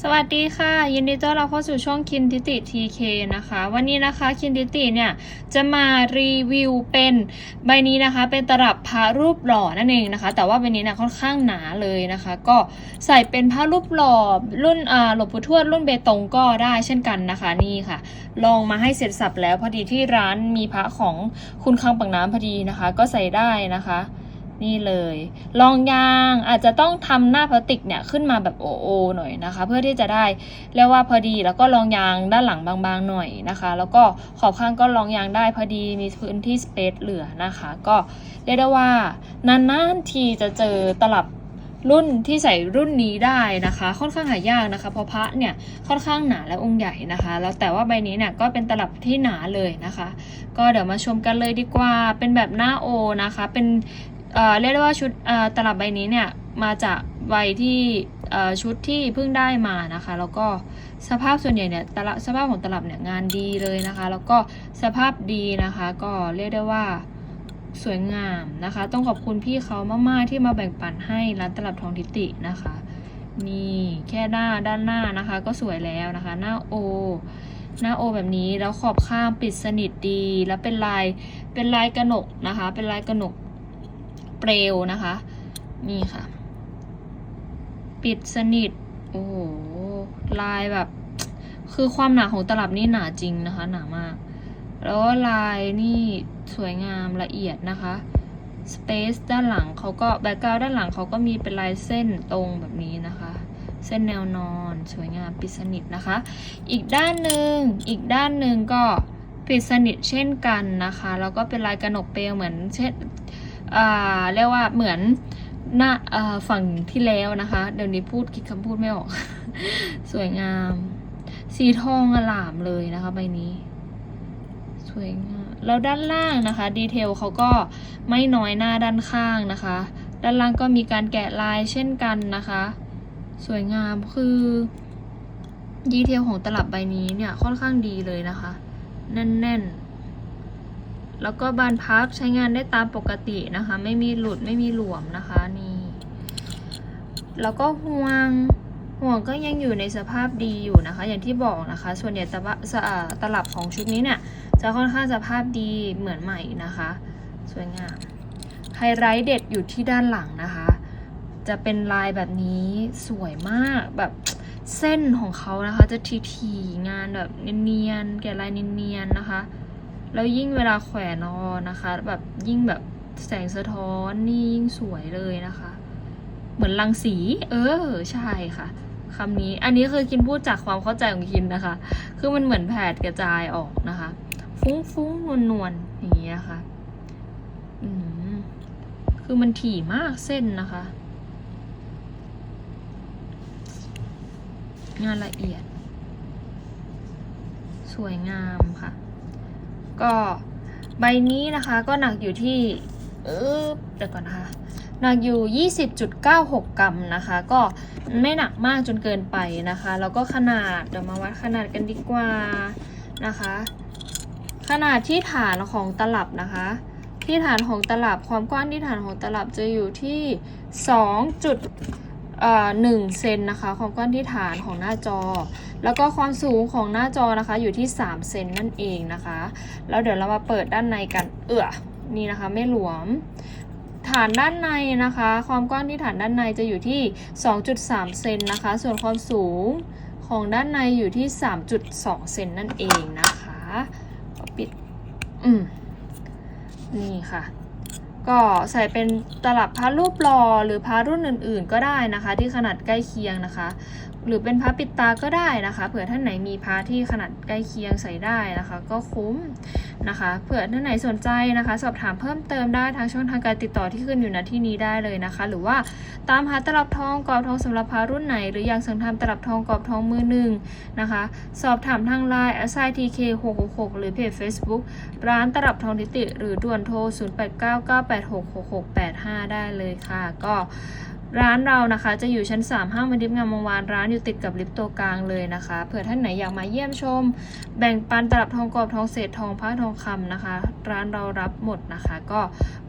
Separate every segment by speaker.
Speaker 1: สวัสดีค่ะ ยินดีต้อนรับเข้าสู่ช่องคินทิติทีเคนะคะ วันนี้นะคะคินทิติเนี่ยจะมารีวิวเป็นใบนี้นะคะ เป็นตลับพระรูปหล่อนั่นเองนะคะ แต่ว่าใบนี้นี่ยค่อนข้างหนาเลยนะคะ ก็ใส่เป็นพระรูปหล่อรุ่นอ่าหลวงปู่ทวดรุ่นเบตงก็ได้เช่นกันนะคะนี่ค่ะ ลองมาให้เสร็จสับแล้วพอดีที่ร้านมีพระของคุณคังปังน้ำพอดีนะคะ ก็ใส่ได้นะคะ นี่เลยลองยางอาจจะต้องทำหน้าพลาสติกเนี่ยขึ้นมาแบบโอโอหน่อยนะคะ เพื่อที่จะได้เรียกว่าพอดีแล้วก็ลองยางด้านหลังบางๆหน่อยนะคะ แล้วก็ขอบข้างก็ลองยางได้พอดีมีพื้นที่สเปซเหลือนะคะ ก็เรียกได้ว่านานๆทีจะเจอตลับรุ่นที่ใส่รุ่นนี้ได้นะคะ ค่อนข้างหายากนะคะเพราะพระเนี่ยค่อนข้างหนาและองค์ใหญ่นะคะ แล้วแต่ว่าใบนี้เนี่ยก็เป็นตลับที่หนาเลยนะคะ ก็เดี๋ยวมาชมกันเลยดีกว่าเป็นแบบหน้าโอนะคะ เป็น เรียกได้ว่าชุดตลับใบนี้เนี่ยมาจากใบที่ชุดที่เพิ่งได้มานะคะ แล้วก็สภาพส่วนใหญ่เนี่ยตลับสภาพของตลับเนี่ยงานดีเลยนะคะ แล้วก็สภาพดีนะคะ ก็เรียกได้ว่าสวยงามนะคะ ต้องขอบคุณพี่เขามากๆที่มาแบ่งปันให้ร้านตลับทองทิตินะคะ นี่แค่หน้าด้านหน้านะคะ ก็สวยแล้วนะคะ หน้าโอ หน้าโอแบบนี้แล้วขอบข้างปิดสนิทดี แล้วเป็นลายเป็นลายกระหนกนะคะ เป็นลายกระหนก เปลวนะคะ นี่ค่ะ ปิดสนิท โอ้โห ลายแบบ คือความหนาของตลับนี่หนาจริงนะคะ หนามาก แล้วลายนี่สวยงามละเอียดนะคะสเปซด้านหลังเขาก็แบ็กกราวด้านหลังเขาก็มีเป็นลายเส้นตรงแบบนี้นะคะ เส้นแนวนอนสวยงามปิดสนิทนะคะ อีกด้านหนึ่งอีกด้านหนึ่งก็ปิดสนิทเช่นกันนะคะ แล้วก็เป็นลายกระหนกเปลวเหมือนเช่น เรียกว่าเหมือนหน้าฝั่งที่แล้วนะคะ เดี๋ยวนี้พูดคิดคำพูดไม่ออก สวยงาม สีทองอลามเลยนะคะใบนี้ สวยงามแล้วด้านล่างนะคะ ดีเทลเขาก็ไม่น้อยหน้าด้านข้างนะคะ ด้านล่างก็มีการแกะลายเช่นกันนะคะ สวยงามคือดีเทลของตลับใบนี้เนี่ยค่อนข้างดีเลยนะคะ แน่นๆ แล้วก็บานพับใช้งานได้ตามปกตินะคะ ไม่มีหลุดไม่มีหลวมนะคะนี่แล้วก็ห่วงห่วงก็ยังอยู่ในสภาพดีอยู่นะคะ อย่างที่บอกนะคะ ส่วนใหญ่ตะบะสะอ่าตลับของชุดนี้เนี่ยจะค่อนข้างสภาพดีเหมือนใหม่นะคะ สวยงามไฮไลท์เด็ดอยู่ที่ด้านหลังนะคะ จะเป็นลายแบบนี้สวยมากแบบเส้นของเขานะคะ จะทีทีๆงานแบบเนียนๆแกะลายเนียนๆนะคะ แล้วยิ่งเวลาแขวนนอนะคะ แบบยิ่งแบบแสงสะท้อนนี่ยิ่งสวยเลยนะคะ เหมือนรังสี เออ ใช่ค่ะคำนี้ อันนี้คือคินพูดจากความเข้าใจของคินนะคะ คือมันเหมือนแผดกระจายออกนะคะ ฟุ้งฟุ้งนวลนวลอย่างนี้นะคะอืมคือมันถี่มากเส้นนะคะ งานละเอียด สวยงามค่ะ ก็ใบนี้นะคะก็หนักอยู่ที่เออเดี๋ยวก่อนนะคะหนักอยู่ 20.96 กรัมนะคะ ก็ไม่หนักมากจนเกินไปนะคะ แล้วก็ขนาดเดี๋ยวมาวัดขนาดกันดีกว่านะคะ ขนาดที่ฐานของตลับนะคะ ที่ฐานของตลับความกว้างที่ฐานของตลับจะอยู่ที่2จุด หนึ่งเซนนะคะ ความกว้างที่ฐานของหน้าจอ แล้วก็ความสูงของหน้าจอนะคะ อยู่ที่ 3 เซนนั่นเองนะคะ แล้วเดี๋ยวเรามาเปิดด้านในกันเอือนี่นะคะไม่หลวม ฐานด้านในนะคะ ความกว้างที่ฐานด้านในจะอยู่ที่ 2.3 เซนนะคะ ส่วนความสูงของด้านในอยู่ที่ 3.2 เซนนั่นเองนะคะปิด อืมนี่ค่ะ ก็ใส่เป็นตลับพระรูปหล่อหรือพระรุ่นอื่น ๆ ก็ได้นะคะ ที่ขนาดใกล้เคียงนะคะ หรือเป็นพระปิดตาก็ได้นะคะ เผื่อท่านไหนมีพระที่ขนาดใกล้เคียงใส่ได้นะคะ ก็คุ้ม นะคะเผื่อท่านไหนสนใจนะคะ สอบถามเพิ่มเติมได้ทางช่องทางการติดต่อที่ขึ้นอยู่ณที่นี้ได้เลยนะคะ หรือว่าตามหาตลับทองกรอบทองสำหรับพระรุ่นไหน หรืออยากสั่งทำตลับทองกรอบทองมือหนึ่งนะคะ สอบถามทางไลน์ s i t k 6 6 6หรือเพจ Facebook ร้านตลับทองทิติ หรือด่วนโทร 0899866685 ได้เลยค่ะ ก็ ร้านเรานะคะจะอยู่ชั้น 3 ห้างวันดิบงามวงวานร้านอยู่ติดกับลิฟต์ตัวกลางเลยนะคะเผื่อท่านไหนอยากมาเยี่ยมชม แบ่งปันตลับทองกรอบทองเศษทองพระทองคำนะคะ ร้านเรารับหมดนะคะ ก็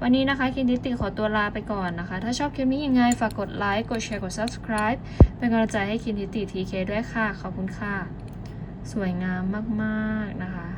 Speaker 1: วันนี้นะคะคินดิติขอตัวลาไปก่อนนะคะ ถ้าชอบคลิปนี้ยังไงฝากกดไลค์กดแชร์กด subscribe เป็นกำลังใจให้คินดิติทีเคด้วยค่ะ ขอบคุณค่ะ สวยงามมากๆนะคะ